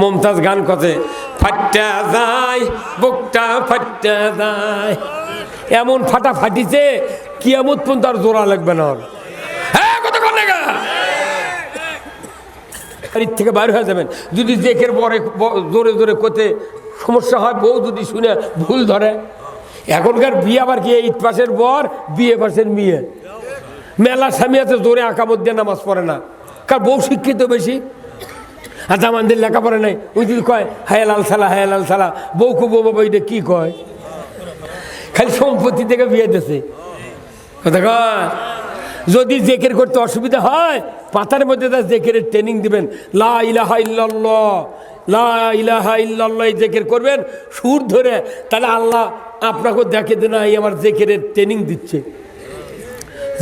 মমতাজ গান কতে ফাট্টা যায়, বুকটা ফাট্টা যায়। এমন ফাটা ফাটিছে, কিয়ামত পর্যন্ত আর জোড়া লাগবে না হ্যাঁ থেকে বাইর হয়ে যাবেন। যদি জেকের পরে জোরে জোরে কোতে সমস্যা হয়, বউ যদি শুনে ভুল ধরে। এখনকার বিয়ে আবার কি ঈদ পাশের বর, বিয়ে পাশের মেয়ে? মেলা স্বামী আছে, জোরে আঁকা মধ্যে নামাজ পড়ে না। কার বউ শিক্ষিত বেশি? আর জামানদের লেখাপড়া নাই। ওই যদি কয়, হায় লাল সালা, হায় লাল সালা। বউ কু বউ বাবা এটা কী কয়? খালি সম্পত্তি থেকে বিয়ে দিছে। কথা কয়? যদি জেকের করতে অসুবিধা হয়, পাতার মধ্যে তার জেকের ট্রেনিং দিবেন। লা ইলাহা ইল্লাল্লাহ, লা ইলাহা এই জেকের করবেন। সুর ধরে তাহলে আল্লাহ আপনাকে দেখে দেন এই আমার জেকের ট্রেনিং দিচ্ছে।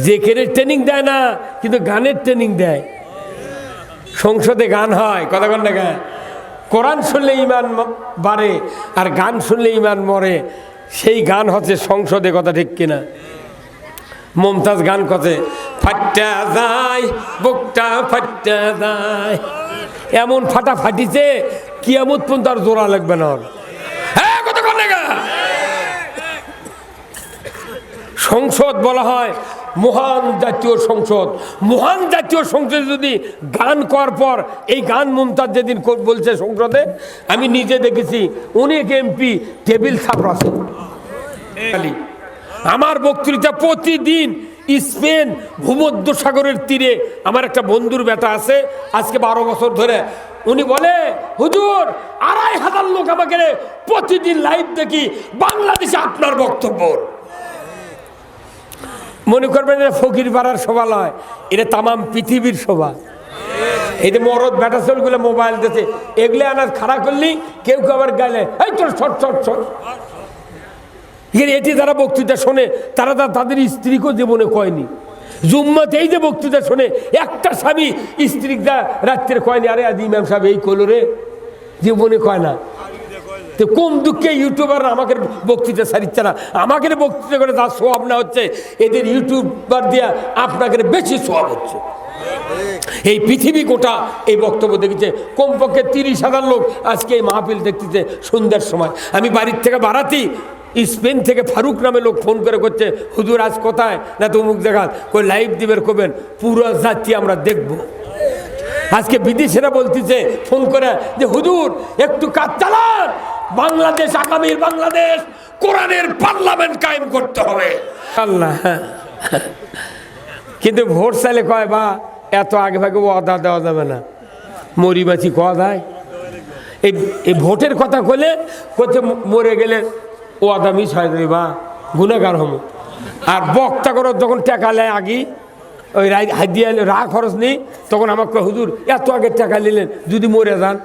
জেকের ট্রেনিং দেয় না, কিন্তু গানের ট্রেনিং দেয়। সংসদে গান হয়। কথা কন না কোরআন শুনলে ইমান বাড়ে আর গান শুনলে ইমান মরে। সেই গান হচ্ছে সংসদে কথা ঠিক কিনা। মমতাজ গান কথে ফাট্টা যায়, বুকটা ফাট্টা যায়। এমন ফাটা ফাটিছে কিয়ামত পর্যন্ত আর জোড়া লাগবে না ওর হ্যাঁ কত কর লাগা সংসদ বলা হয় মহান জাতীয় সংসদ। মহান জাতীয় সংসদে যদি গান করার পর এই গান মমতাজ যেদিন বলছে সংসদে, আমি নিজে দেখেছি, অনেক এমপি টেবিল সাপড়াছে খালি। আমার বক্তৃতা প্রতিদিন স্পেন ভূমধ্য সাগরের তীরে। আমার একটা বন্ধুর বেটা আছে, আজকে বারো বছর ধরে। উনি বলে, হুজুর, আড়াই হাজার লোক আমাকে প্রতিদিন লাইভ দেখি। বাংলাদেশে আপনার বক্তব্য মনে করবেন এটা ফকির পাড়ার সভা নয় এটা তামাম পৃথিবীর সভা এই যে মরদ ব্যাটা চলগুলো মোবাইল দিতে এগুলো আনাজ খাড়া করলি, কেউ কেউ আবার গেলে, এই তোর ছট ছট ছট। এটি যারা বক্তৃতা শোনে, তারা তা তাদের স্ত্রীকেও জীবনে কয়নি। জুম্মাতে এই যে বক্তৃতা শোনে, একটা স্বামী স্ত্রী রাত্রে কয়নি। আরে আদি ইমাম সাহেব, এই কলরে জীবনে কয় না। তো কোন দুঃখে ইউটিউবার আমাকে বক্তৃতা সারিচ্ছে না? আমাকে বক্তৃতা করে তার সোয়াব না হচ্ছে। এদের ইউটিউবার দিয়া আপনাকে বেশি সোয়াব হচ্ছে। এই পৃথিবী গোটা এই বক্তব্য দেখেছে। কমপক্ষে তিরিশ হাজার লোক আজকে এই মাহফিল দেখতেছে সন্ধ্যার সময়। আমি বাড়ির থেকে বাড়াতেই স্পেন থেকে ফারুক নামে লোক ফোন করে করছে, হুজুর, আজ কোথায়? না তো অমুক জায়গা কই, লাইভ দিবের করবেন পুরো জাতি আমরা দেখব। আজকে বিদেশিরা বলতেছে, ফোন করে যে, হুজুর, একটু কাজ চালান। বাংলাদেশ আগামীর বাংলাদেশ কোরআনের পার্লামেন্ট কায়েম করতে হবে। আল্লাহ। কিন্তু ভোট চাইলে কয় বা এত আগে ভাগে অদা দেওয়া যাবে না। মরিবাচি কয়া যায়? এই এই ভোটের কথা কলে করছে মরে গেলে ও আদা মিস হয় যাবে বা গুণাগার হম। আর বক্তা করো যখন টাকা নেয় আগে ওই রাই- হাদিয়া রা খরচ নেই তখন আমাকে কয়, হুজুর এত আগে টাকা নিলেন যদি মরে যান।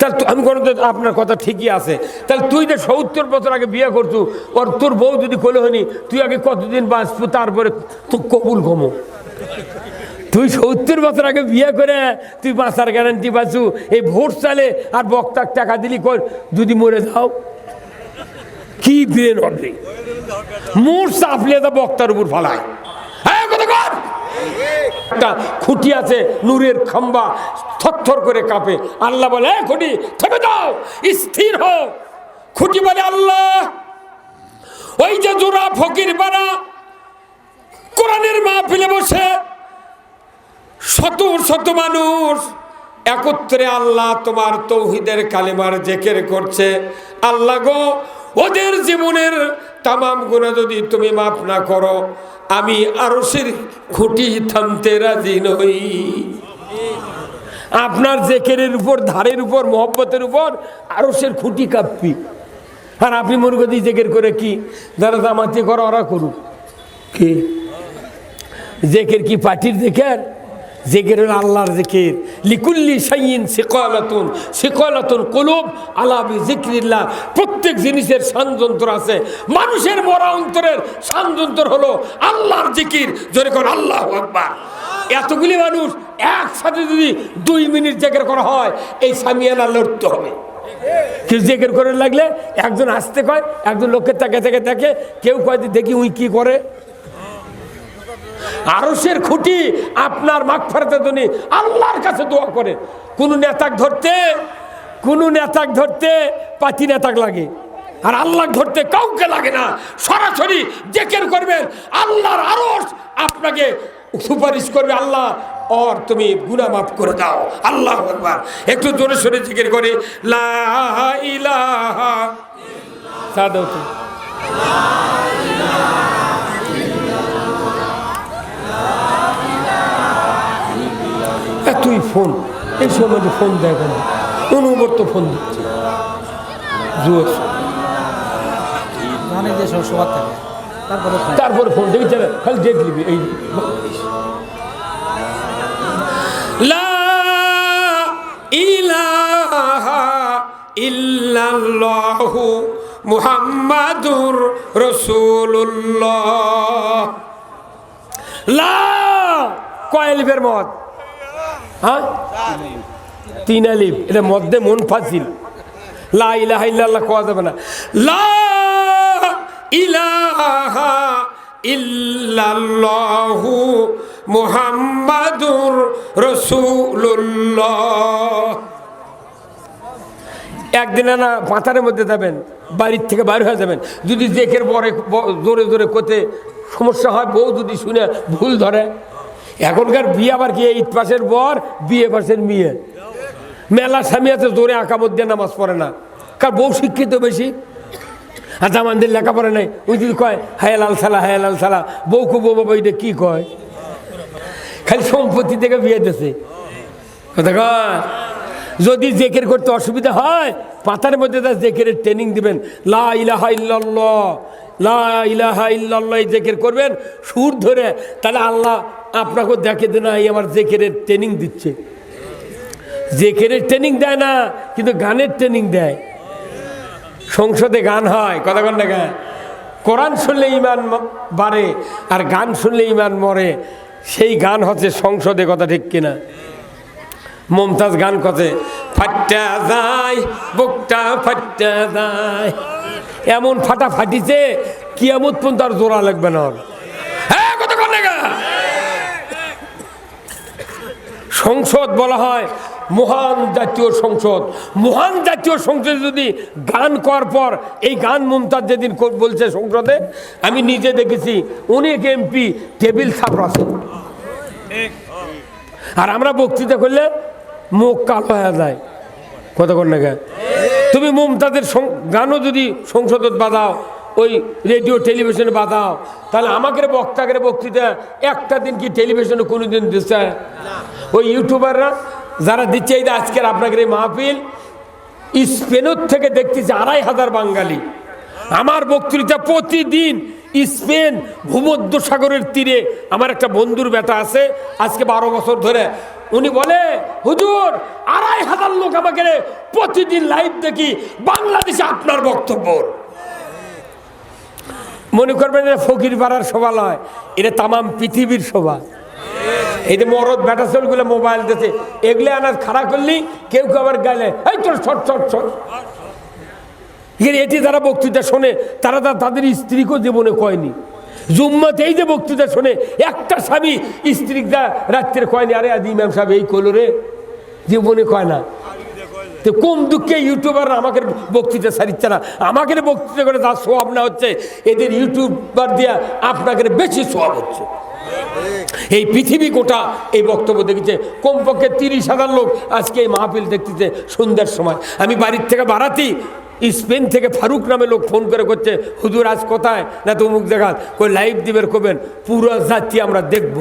তাহলে আমি কোনো আপনার কথা ঠিকই আছে। তাহলে তুই যে সত্তর বছর আগে বিয়ে করছু, ওর তোর বউ যদি কোলে হয়নি, তুই আগে কতদিন বাঁচবো, তারপরে তো কবুল কমো তুই সত্তর বছর আগে বিয়ে করে তুই বাঁচার গ্যারান্টি পাচ্ছু এই ভোট চালে আর বক্তার টাকা দিলি কর যদি মরে যাও। কি ব্রেন হবে? মোর চাপলে তো বক্তার উপর ফালায়। একটা খুঁটি আছে, নূরের খাম্বা থরথর করে কাঁপে। আল্লাহ বলে "এ খুঁটি থেমে দাও স্থির হও। খুঁটি বলে, আল্লাহ, ওই যে জোড়া ফকির বানা কোরআনের মাহফিলে বসে শত শত মানুষ একত্রে আল্লাহ তোমার তৌহিদের কালেমার জেকের করছে। আল্লাহ গো, ওদের জীবনের তামাম গুণা যদি তুমি মাফ না করো আমি আরসের খুঁটি থামতে রাজি নই। আপনার জেকেরের উপর, ধারের উপর, মহব্বতের উপর আরসের খুঁটি কাঁপি আর আপনি মনে করি জেকের করে কি? যারা জামাতি করো, ওরা করুক। কে? জেকের কি পার্টির জেকের? জেকের হলো আল্লাহর জেকের। লিকুল্লি সাইন শিকলাতুন শিকলাতুন কলুব আলাবি জিক্রিল্লাহ প্রত্যেক জিনিসের সানযন্ত্র আছে। মানুষের মরা অন্তরের সানযন্ত্র হলো আল্লাহর জিকির। জোরে কর আল্লাহ আকবার। এতগুলি মানুষ একসাথে যদি দুই মিনিট জেকের করা হয়, এই সামিয়ানা লড়তে হবে। কেউ জেকের করে লাগলে একজন আসতে কয়, একজন লোকের তাকে থেকে দেখে কেউ কয় দেখি উই কি করে। আরসের খুঁটি আপনার মাগ ফেরাতে তুমি আল্লাহর কাছে দোয়া করে। কোন নেতাক ধরতে কোনো নেতাক ধরতে পাতি নেতাক লাগে। আর আল্লাহ ধরতে কাউকে লাগে না। সরাসরি জেকের করবেন। আল্লাহর আরস আপনাকে সুপারিশ করবে। আল্লাহ আর তুমি গুনাহ মাফ করে দাও। আল্লাহ একটু জোরে সরে জিকির করে। লা দাও তুমি। এ, ফোন। এই সময় তো ফোন দেয় কেন অনুবর্ত ফোন দিচ্ছে। তারপরে ফোন। দেখি খালি ডেট নিবি এই লা ইলাহা ইল্লাল্লাহু মুহাম্মাদুর রাসূলুল্লাহ। লা কয়েলিফের মত? হ্যাঁ? তিন আলিফ। এটা মধ্যে মন ফাজিল। লা ইলাহা ইল্লাল্লাহ কোয়া যাবে না। লা ইলাহা ইল্লাল্লাহু মুহাম্মাদুর রাসূলুল্লাহ। একদিন না পাতারের মধ্যে যাবেন, বাড়ির থেকে বাইর হয়ে যাবেন। যদি জেকের পরে জোরে জোরে কোতে সমস্যা হয়, বউ যদি শুনে ভুল ধরে এখনকার বিয়ে আবার কি? ঈদ পাশের বর, বিয়ে পাশের মেয়ে। মেলা স্বামী আছে, জোরে আঁকা মধ্যে নামাজ পড়ে না। কার বউ শিক্ষিত বেশি? আর জামানদের লেখাপড়া নেই। ওই যদি কয়, হায় লাল সালা, হায় লাল সালা, বউ বাবা এটা কী কয়? খালি সম্পত্তি থেকে বিয়ে দিছে কয়? যদি জেকের করতে অসুবিধা হয়, পাতার মধ্যে তার জেকের ট্রেনিং দিবেন। লা ইলাহা ইল্লাল্লাহ, লা ইলাহা ইল্লাল্লাহ জেকের করবেন। সুর ধরে তাহলে আল্লাহ আপনাকে দেখে দেন এই আমার জেকের ট্রেনিং দিচ্ছে। জেকের ট্রেনিং দেয় না, কিন্তু গানের ট্রেনিং দেয়। সংসদে গান হয়, কথা কন না গান কোরআন শুনলে ইমান বাড়ে, আর গান শুনলে ইমান মরে। সেই গান হচ্ছে সংসদে কথা ঠিক কিনা। মমতাজ গান কথে ফাট্টা যায়, বুকটা ফাট্টা যায়। এমন ফাটা ফাটিছে, কিয়ামত পর্যন্ত আর জোড়া লাগবে না ওর। হ্যাঁ কথা কন না গা? সংসদ বলা হয় মহান জাতীয় সংসদ। মহান জাতীয় সংসদে যদি গান করার পর এই গান মমতাজ যেদিন বলছে সংসদে, আমি নিজে দেখেছি, অনেক এমপি টেবিল আছে। আর আমরা বক্তৃতা করলে মুখ কালো হয়ে যায়। কত কর না তুমি মমতাজের গানও যদি সংসদত বাজাও ওই রেডিও, টেলিভিশনে বাজাও তাহলে আমাকে বক্তাকে বক্তৃতা, একটা দিন কি টেলিভিশনে কোনো দিন দিচ্ছে ওই ইউটিউবাররা যারা দিচ্ছে, এই আজকের আপনাকে এই মাহফিল, স্পেনের থেকে দেখতেছি আড়াই হাজার বাঙালি। আমার বক্তৃতা প্রতিদিন স্পেন ভূমধ্য সাগরের তীরে। আমার একটা বন্ধুর বেটা আছে, আজকে বারো বছর ধরে। উনি বলে, হুজুর, আড়াই হাজার লোক আমাকে প্রতিদিন লাইভ দেখি। বাংলাদেশে আপনার বক্তব্য মনে করবেন এটা ফকির পাড়ার সভা নয় এটা তামাম পৃথিবীর সভা এই যে মরদ ব্যাটা চলগুলো মোবাইল দিতে এগুলো আনাজ খাড়া করলি, কেউ কেউ আবার গেলে, এই তোর ছট ছট ছট। এটি যারা বক্তৃতা শোনে, তারা তা তাদের স্ত্রীকেও জীবনে কয়নি। জুম্মাতে এই যে বক্তৃতা শোনে, একটা স্বামী স্ত্রীটা রাত্রে কয়নি, আরে আজ ইমাম সাহেব, এই কলো রে জীবনে কয় না। তো কোন দুঃখে ইউটিউবার আমাকে বক্তৃতা সারিচ্ছে না, আমাকে বক্তৃতা করে তার সোয়াব না হচ্ছে, এদের ইউটিউবার দিয়া আপনাকে বেশি সোয়াব হচ্ছে। এই পৃথিবী গোটা এই বক্তব্য দেখেছে, কমপক্ষে তিরিশ হাজার লোক আজকে এই মাহফিল দেখতেছে সন্ধ্যার সময়। আমি বাড়ির থেকে বাড়াতি স্পেন থেকে ফারুক নামে লোক ফোন করে করছে, হুজুর, আজ কোথায়? না, তো অমুক জায়গা কই, লাইভ দিবের করবেন, পুরো যাত্রী আমরা দেখব।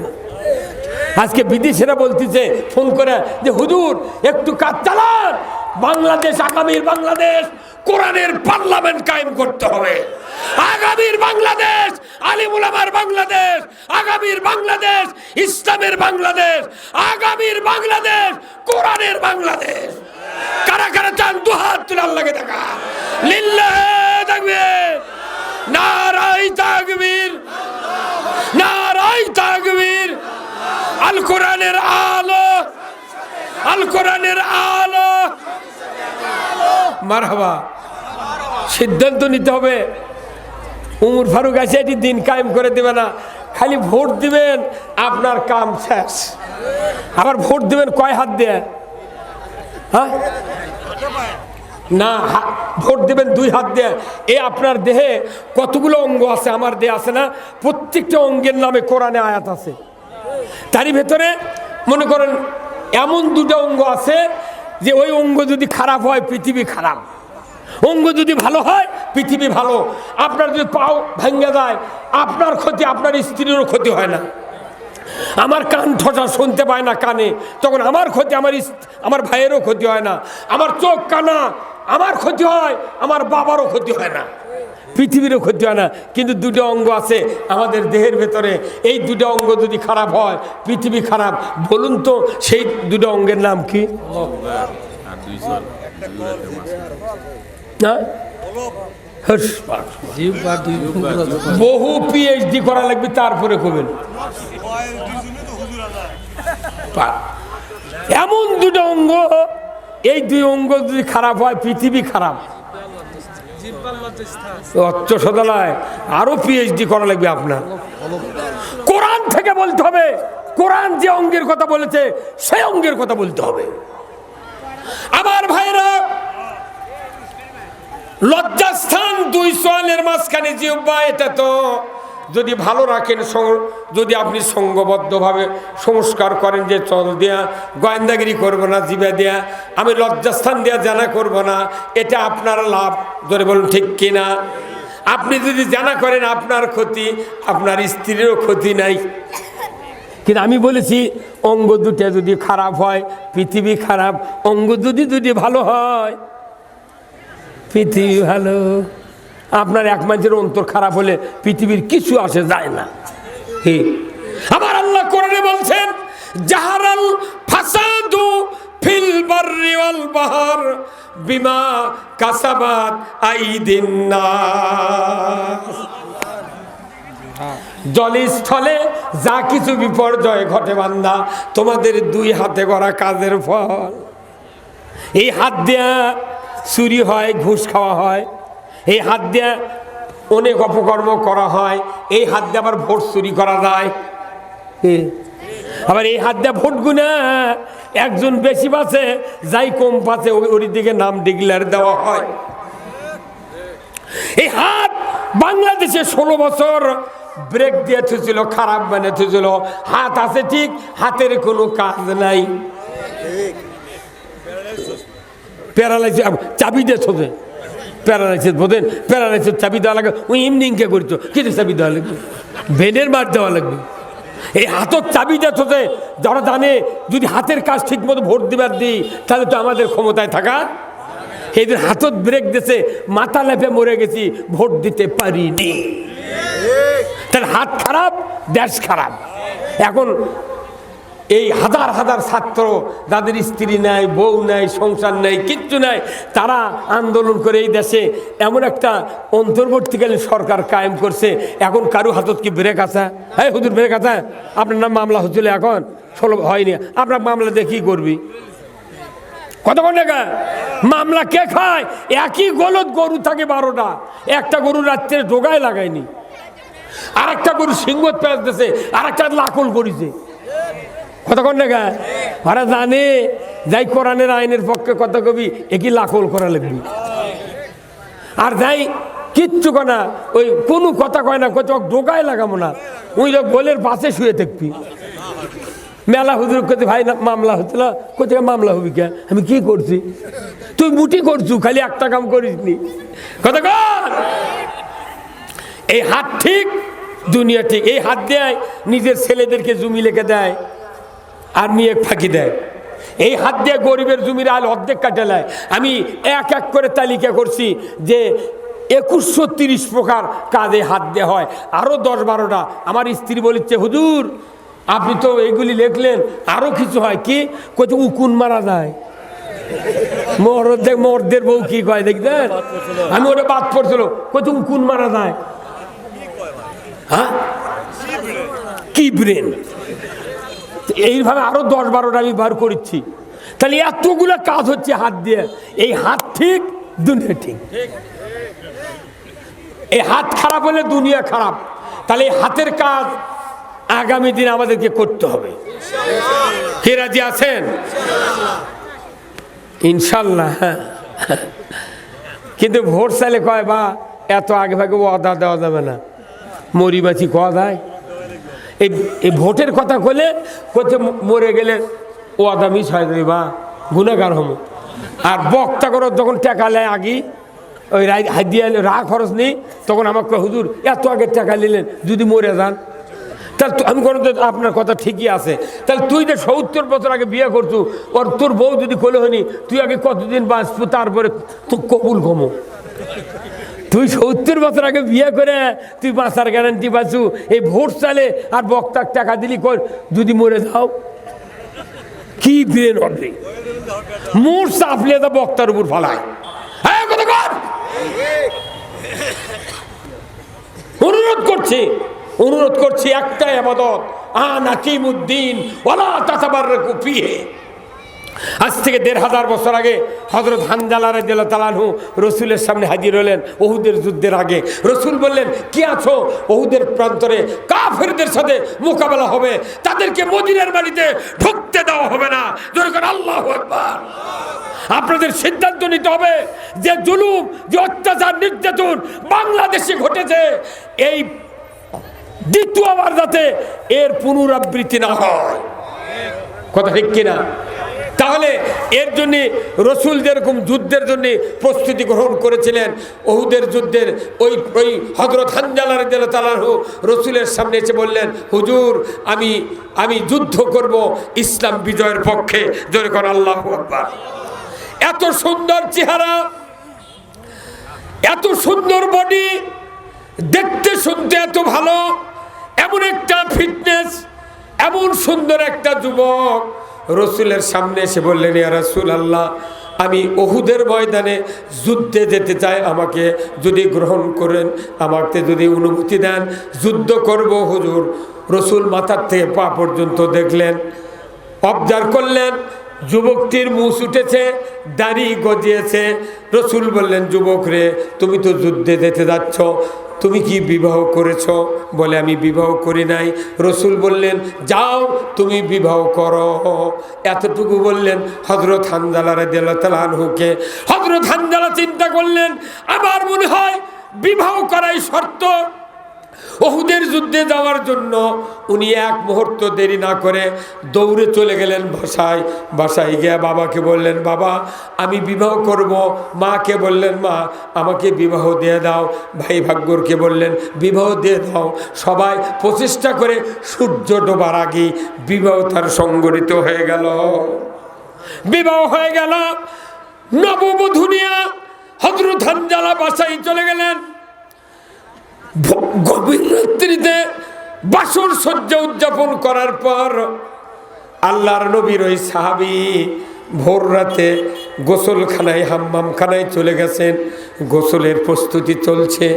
আজকে বিদেশিরা বলতেছে, ফোন করে যে, হুজুর, একটু কাজ চালান। বাংলাদেশ, আগামীর বাংলাদেশ, কোরআনের পার্লামেন্ট কায়েম করতে হবে। আগামীর বাংলাদেশ আলিমুলামার বাংলাদেশ, আগামীর বাংলাদেশ, ইসলামের বাংলাদেশ, আগামীর বাংলাদেশ, কোরআনের বাংলাদেশ। কারা কারা চান, দু দুহাত তুলে আল্লাহকে দেখা। লিল্লাহে তাকবীর। নারাই তাকবীর। নারাই তাকবীর। আল কোরআনের আলো আল কোরআনের আলো। মারহাবা। সিদ্ধান্ত নিতে হবে। উমর ফারুক আছে, এটি দিন কায়েম করে দেবে না। খালি ভোট দিবেন, আপনার কাম শেষ। আবার ভোট দিবেন কয় হাত দিয়ে? হ্যাঁ? না ভোট দেবেন দুই হাত দিয়ে। এ আপনার দেহে কতগুলো অঙ্গ আছে, আমার দেহে আছে না? প্রত্যেকটা অঙ্গের নামে কোরআনে আয়াত আছে। তারই ভেতরে মনে করেন এমন দুটো অঙ্গ আছে যে ওই অঙ্গ যদি খারাপ হয়, পৃথিবী খারাপ। অঙ্গ যদি ভালো হয়, পৃথিবী ভালো। আপনার যদি পাও ভেঙে যায়, আপনার ক্ষতি, আপনার স্ত্রীরও ক্ষতি হয় না। আমার কান ঠোঁটা শুনতে পায় না কানে। তখন আমার ক্ষতি, আমার আমার ভাইয়েরও ক্ষতি হয় না। আমার চোখ, কানা, আমার ক্ষতি হয়, আমার বাবারও ক্ষতি হয় না। পৃথিবীরও ক্ষতি হয় না। কিন্তু দুটো অঙ্গ আছে আমাদের দেহের ভেতরে। এই দুটো অঙ্গ যদি খারাপ হয়, পৃথিবী খারাপ। বলুন তো, সেই দুটো অঙ্গের নাম কি? যখন বহু পিএইচডি করা লাগবে, তারপরে কবেন এমন দুটো অঙ্গ, এই দুই অঙ্গ যদি খারাপ হয়, পৃথিবী খারাপ। অচ্চ সদালায়, আরও পিএইচডি করা লাগবে আপনার। কোরআন থেকে বলতে হবে, কোরআন যে অঙ্গের কথা বলেছে, সেই অঙ্গের কথা বলতে হবে। আমার ভাইরা লজ্জাস্থান দুই সোয়ালের মাঝখানে জিহ্বা এটা তো যদি ভালো রাখেন যদি আপনি সঙ্গবদ্ধভাবে সংস্কার করেন যে চল দেয়া, গোয়েন্দাগিরি করব না, জিবা দেয়া, আমি লজ্জাস্থান দেয়া, জানা করব না, এটা আপনার লাভ। ধরে বলুন, ঠিক কিনা? আপনি যদি জানা করেন আপনার ক্ষতি, আপনার স্ত্রীরও ক্ষতি নাই। কিন্তু আমি বলেছি, অঙ্গ দুটা যদি খারাপ হয়, পৃথিবী খারাপ, অঙ্গ যদি যদি ভালো হয়, পৃথিবী ভালো। আপনার এক মানুষের অন্তর খারাপ হলে পৃথিবীর কিছু আসে যায় না। আবার আল্লাহ কোরআনে বলছেন, জাহারাল ফাসাদু বিমা আইদিন নাস। জলে স্থলে যা কিছু বিপর্যয় ঘটে বান্দা, তোমাদের দুই হাতে করা কাজের ফল। এই হাত দেয়া চুরি হয়, ঘুষ খাওয়া হয়। এই হাত দিয়ে অনেক অপকর্ম করা হয়, এই হাত দিয়ে আবার ভোট চুরি করা যায়। আবার এই হাত দিয়ে ভোট গুনা একজন বেশি পাচ্ছে যাই কম পাচ্ছে ওর দিকে নাম ডিক্লেয়ার দেওয়া হয়। এই হাত বাংলাদেশে ষোলো বছর ব্রেক দিয়ে থুছিল খারাপ বানিয়ে থুছিল হাত আছে ঠিক, হাতের কোনো কাজ নাই। প্যারালাইসিস, চাবি দিয়ে থোতে প্যারালাইসিস বোধেন প্যারালাইসিস চাবি দেওয়া লাগবে ওই ইমনিংকে করতো। কিন্তু চাবি দেওয়া লাগবে। ভেনের মার দেওয়া লাগবে। এই হাতত চাবি দিয়ে থোতে যারা জানে, যদি হাতের কাজ ঠিক মতো ভোট দিবার দিই, তাহলে তো আমাদের ক্ষমতায় থাকা। এদের হাতত ব্রেক দিছে, মাথা লেপে মরে গেছি, ভোট দিতে পারিনি। তার হাত খারাপ, দেশ খারাপ। এখন এই হাজার হাজার ছাত্র যাদের স্ত্রী নাই, বউ নাই, সংসার নাই, কিচ্ছু নাই, তারা আন্দোলন করে এই দেশে এমন একটা অন্তর্বর্তীকালীন সরকার কায়েম করছে। এখন কারু হাতত কি ব্রেক আছে? হ্যাঁ হুজুর, ব্রেক আছে? আপনার নাম মামলা হচ্ছিল এখন? ষোলো, হয়নি। আপনার মামলা দিয়ে কী করবি? কতক্ষণ মামলা কে খায়? একই গলত গরু থাকে বারোটা। একটা গরু রাত্রে ডোগায় লাগায়নি। আর একটা গরু সিংহত পেঁচ দিছে আর একটা লাকল করেছে কতক্ষণ টাকা ওরা জানে, যাই কোরআনের আইনের পক্ষে কত কবি, একই লাকল করা লাগবে। আর যাই, কিচ্ছু কনা ওই কোনো কথা কয় না কত ডোকায় লাগাবো না। ওই গোলের পাশে শুয়ে থাকবি। মেলা হুজুর করতে ভাই মামলা হচ্ছিল কোথায় মামলা হবি কে? আমি কি করছি? তুই মুটি করছু, খালি একটা কাম করিস নি। কথা এই হাত ঠিক, দুনিয়া ঠিক। এই হাত দেয়, নিজের ছেলেদেরকে জমি লিখে দেয়। আর মেয়ে ফাঁকি দেয়। এই হাত দিয়ে গরিবের জমির আল অর্ধেক কাটে নেয় আমি এক এক করে তালিকা করছি যে একুশশো তিরিশ প্রকার কাজে হাত দেওয়া হয়। আরও দশ বারোটা। আমার স্ত্রী বলিচ্ছে হুজুর, আপনি তো এগুলি লিখলেন আরও কিছু হয় কি? কোথাও উকুন মারা যায়। মরদ দেখ মরদের বউ কি কয় দেখতেন আমি ওটা বাদ পড়ছিল। কোথাও উকুন মারা যায়। হ্যাঁ? কি ব্রেন? এইভাবে আরও দশ বারোটা আমি বার করছি। তাহলে এতগুলো কাজ হচ্ছে হাত দিয়ে। এই হাত ঠিক, দুনিয়া ঠিক। এই হাত খারাপ হলে দুনিয়া খারাপ। তাহলে এই হাতের কাজ আগামী দিন আমাদেরকে করতে হবে। কে রাজি আছেন? ইনশাল্লাহ হ্যাঁ। কিন্তু ভোট চাইলে কয়, বা, এত আগে ভাগে অদা দেওয়া যাবে না। মরি বাঁচি কয়া দেয় এই এই ভোটের কথা কলে করছে মরে গেলে ও আদা মিস বা গুণাগার হম। আর বক্তা করো যখন টাকা নেয় আগে, ওই হাত দিয়ে রা খরচ নেই, তখন আমাকে হুজুর, এত আগে টাকা নিলেন, যদি মরে যান। তাহলে আমি কোনো তো আপনার কথা ঠিকই আছে। তাহলে তুই যে সত্তর বছর আগে বিয়ে করছু, ওর তোর বউ যদি কোলে হয়নি, তুই আগে কতদিন বাঁচবো, তারপরে তো কবুল কমো। তুই সত্তর বছর আগে বিয়ে করে তুই বাঁচার গ্যারান্টি পাচ্ছু এই ভোট চালে আর বক্তার টাকা দিলি কর যদি মরে যাও। কি ব্রেন হবে মোর চাপলে তো বক্তার উপর ফালায়। হ্যাঁ অনুরোধ করছি অনুরোধ করছি একটাই আবাদত। আন আকিমুদ্দিন ওলা তাসাবার কুপিয়ে আজ থেকে দেড় হাজার বছর আগে হজরত হানজালা রাজিয়াল তালানহু রসুলের সামনে হাজির হলেন ওহুদের যুদ্ধের আগে। রসুল বললেন, কি আছো? ওহুদের প্রান্তরে কাফেরদের সাথে মোকাবেলা হবে। তাদেরকে মদিনের বাড়িতে ঢুকতে দেওয়া হবে না। আল্লাহ আপনাদের সিদ্ধান্ত নিতে হবে যে জুলুম, যে অত্যাচার, নির্যাতন বাংলাদেশে ঘটেছে। এই দ্বিতীয়বার যাতে এর পুনরাবৃত্তি না হয়। কথা ঠিক কিনা? তাহলে এর জন্য রসুল যেরকম যুদ্ধের জন্য প্রস্তুতি গ্রহণ করেছিলেন। ওহুদের যুদ্ধের ওই ওই হজরত হানজালার তালাহু রসুলের সামনে এসে বললেন, হুজুর, আমি আমি যুদ্ধ করব ইসলাম বিজয়ের পক্ষে। জোরে কর আল্লাহ এত সুন্দর চেহারা, এত সুন্দর বডি, দেখতে, শুনতে এত ভালো, এমন একটা ফিটনেস, এমন সুন্দর একটা যুবক। রসুলের সামনে এসে বললেন, ইয়া রসুল আল্লাহ আমি ওহুদের ময়দানে যুদ্ধে যেতে চাই, আমাকে যদি গ্রহণ করেন, আমাকে যদি অনুমতি দেন, যুদ্ধ করব, হুজুর। রসুল মাথার থেকে পা পর্যন্ত দেখলেন, অবজার করলেন, যুবকটির মুখ উঠেছে, দাড়ি গজিয়েছে। রসুল বললেন, যুবক রে, তুমি তো যুদ্ধে যেতে যাচ্ছ তুমি কি বিবাহ করেছ? বলে, আমি বিবাহ করি নাই। রসুল বললেন, যাও, তুমি বিবাহ করো। এতটুকু বললেন হজরত হানজালারে রেদিয়ালহুকে হজরত হানজালা চিন্তা করলেন, আমার মনে হয় বিবাহ করাই শর্ত। ওহুদের যুদ্ধে যাওয়ার জন্য উনি এক মুহূর্ত দেরি না করে দৌড়ে চলে গেলেন বাসায়। বাসায় গিয়ে বাবাকে বললেন, বাবা, আমি বিবাহ করব। মাকে বললেন, মা, আমাকে বিবাহ দিয়ে দাও। ভাই ভাগ্যরকে বললেন, বিবাহ দিয়ে দাও। সবাই প্রচেষ্টা করে সূর্য ডোবার আগে বিবাহ তার সংগঠিত হয়ে গেল। বিবাহ হয়ে গেল। নববধূ নিয়া হজরত হানজালা বাসায় চলে গেলেন। গভীর রাত্রিতে বাসর সহ্য উদযাপন করার পর আল্লাহর নবীর ওই সাহাবি ভোর রাতে গোসলখানায়, হাম্মামখানায় চলে গেছেন। গোসলের প্রস্তুতি চলছে।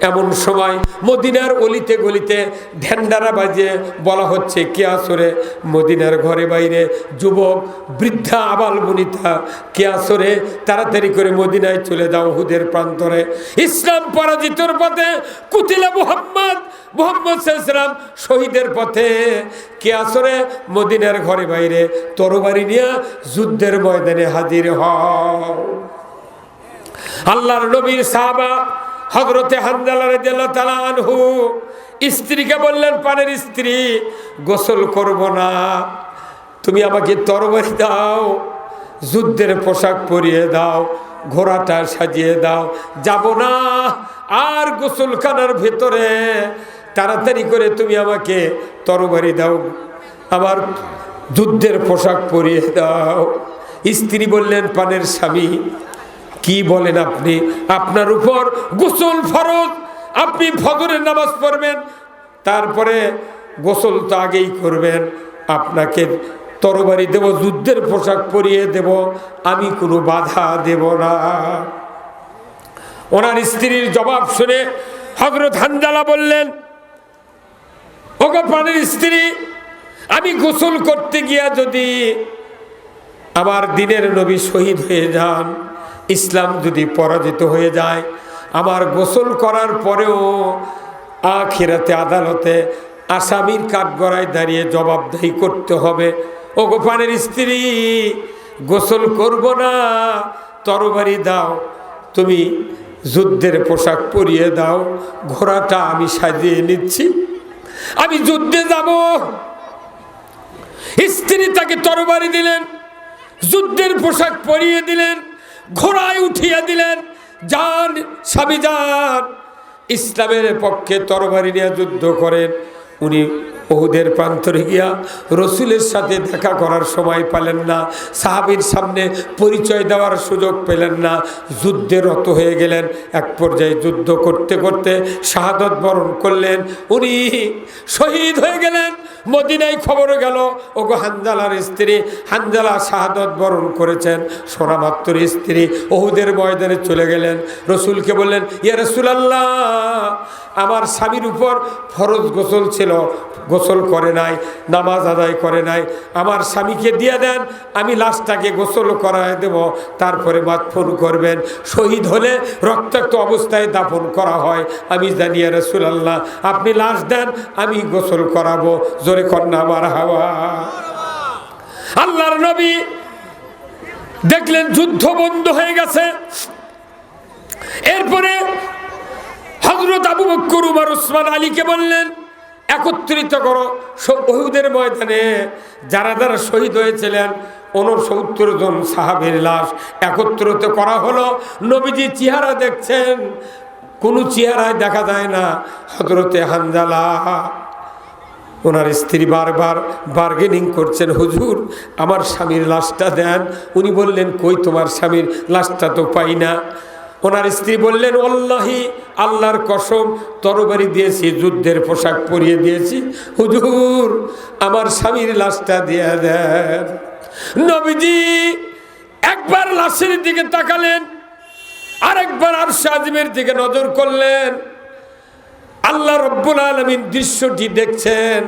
এমন সময় মদিনার অলিতে গলিতে ঢেন্ডারা বাজে বলা হচ্ছে, কে আসরে মদিনার ঘরে বাইরে যুবক, বৃদ্ধা, আবাল বনিতা, কে আসরে তাড়াতাড়ি করে মদিনায় চলে যাও হুদের প্রান্তরে। ইসলাম পরাজিতর পথে কুতিলা মুহাম্মদ, মোহাম্মদ ইসলাম শহীদের পথে। কে আসরে মদিনার ঘরে বাইরে তরবারি নিয়ে যুদ্ধের ময়দানে হাজির হও। আল্লাহর নবীর সাহাবা হজরতে হানজালানহু স্ত্রীকে বললেন, পানের স্ত্রী, গোসল করব না। তুমি আমাকে তরবারি দাও, যুদ্ধের পোশাক পরিয়ে দাও, ঘোড়াটা সাজিয়ে দাও। যাব না আর গোসলখানার ভেতরে। তাড়াতাড়ি করে তুমি আমাকে তরবারি দাও, আমার যুদ্ধের পোশাক পরিয়ে দাও। স্ত্রী বললেন, পানের স্বামী কি বলেন আপনি? আপনার উপর গোসল ফরজ, আপনি ফজরের নামাজ পড়বেন, তারপরে গোসল তো আগেই করবেন, আপনাকে তরবারি দেব, যুদ্ধের পোশাক পরিয়ে দেব, আমি কোনো বাধা দেব না। ওনার স্ত্রীর জবাব শুনে হজরত হানজালা বললেন, ওগো স্ত্রী, আমি গোসল করতে গিয়া যদি আমার দিনের নবী শহীদ হয়ে যান ইসলাম যদি পরাজিত হয়ে যায়, আমার গোসল করার পরেও আখিরাতে আদালতে আসামির কাঠগড়ায় দাঁড়িয়ে জবাবদাহি করতে হবে। ও গোপানের স্ত্রী, গোসল করব না, তরবারি দাও, তুমি যুদ্ধের পোশাক পরিয়ে দাও, ঘোড়াটা আমি সাজিয়ে নিচ্ছি। আমি যুদ্ধে যাব। স্ত্রী তাকে তরবারি দিলেন, যুদ্ধের পোশাক পরিয়ে দিলেন ঘোড়ায় উঠিয়ে দিলেন যান সাবিজান ইসলামের পক্ষে তরবারি নিয়ে যুদ্ধ করেন। উনি ওহুদের প্রান্তরে গিয়া রসুলের সাথে দেখা করার সময় পেলেন না, সাহাবির সামনে পরিচয় দেওয়ার সুযোগ পেলেন না, যুদ্ধে রত হয়ে গেলেন। এক পর্যায়ে যুদ্ধ করতে করতে শাহাদত বরণ করলেন। উনি শহীদ হয়ে গেলেন। মদিনায় খবর গেল, ওগো হানজালার স্ত্রী, হানজালা শাহাদত বরণ করেছেন। সোনামাত্র স্ত্রী ওহুদের ময়দানে চলে গেলেন। রসুলকে বললেন, ইয়া রসুলাল্লাহ, আমার স্বামীর উপর ফরজ গোসল ছিল। গোসল করে নাই, নামাজ আদায় করে নাই। আমার স্বামীকে দিয়ে দেন, আমি লাশটাকে গোসল করায় দেব, তারপরে মাতফোন করবেন। শহীদ হলে রক্তাক্ত অবস্থায় দাফন করা হয়। আমি জানিয়ে রসুলাল্লাহ, আপনি লাশ দেন, আমি গোসল করাবো। জোরে কন্যা, আমার হাওয়া। আল্লাহর নবী দেখলেন, যুদ্ধ বন্ধ হয়ে গেছে। এরপরে হজরত আবু বক্কর উমর ওসমান আলীকে বললেন একত্রিত করো শহীদের ময়দানে। যারা যারা শহীদ হয়েছিলেন উনসত্তর জন সাহাবের লাশ একত্রিত করা হলো। নবীজি চেহারা দেখছেন, কোনো চেহারায় দেখা যায় না। হজরতে হানজালা, ওনার স্ত্রী বারবার বার্গেনিং করছেন, হুজুর, আমার স্বামীর লাশটা দেন। উনি বললেন, কই তোমার স্বামীর? লাশটা তো পাই না। ওনার স্ত্রী বললেন অল্লাহি আল্লাহর কসম, তরবারি দিয়েছি, যুদ্ধের পোশাক পরিয়ে দিয়েছি। হুজুর, আমার স্বামীর লাশটা দিয়ে দেন। নবীজি একবার লাশের দিকে তাকালেন, আরেকবার আর আজমের দিকে নজর করলেন। আল্লাহ রব্বুল আলমিন দৃশ্যটি দেখছেন।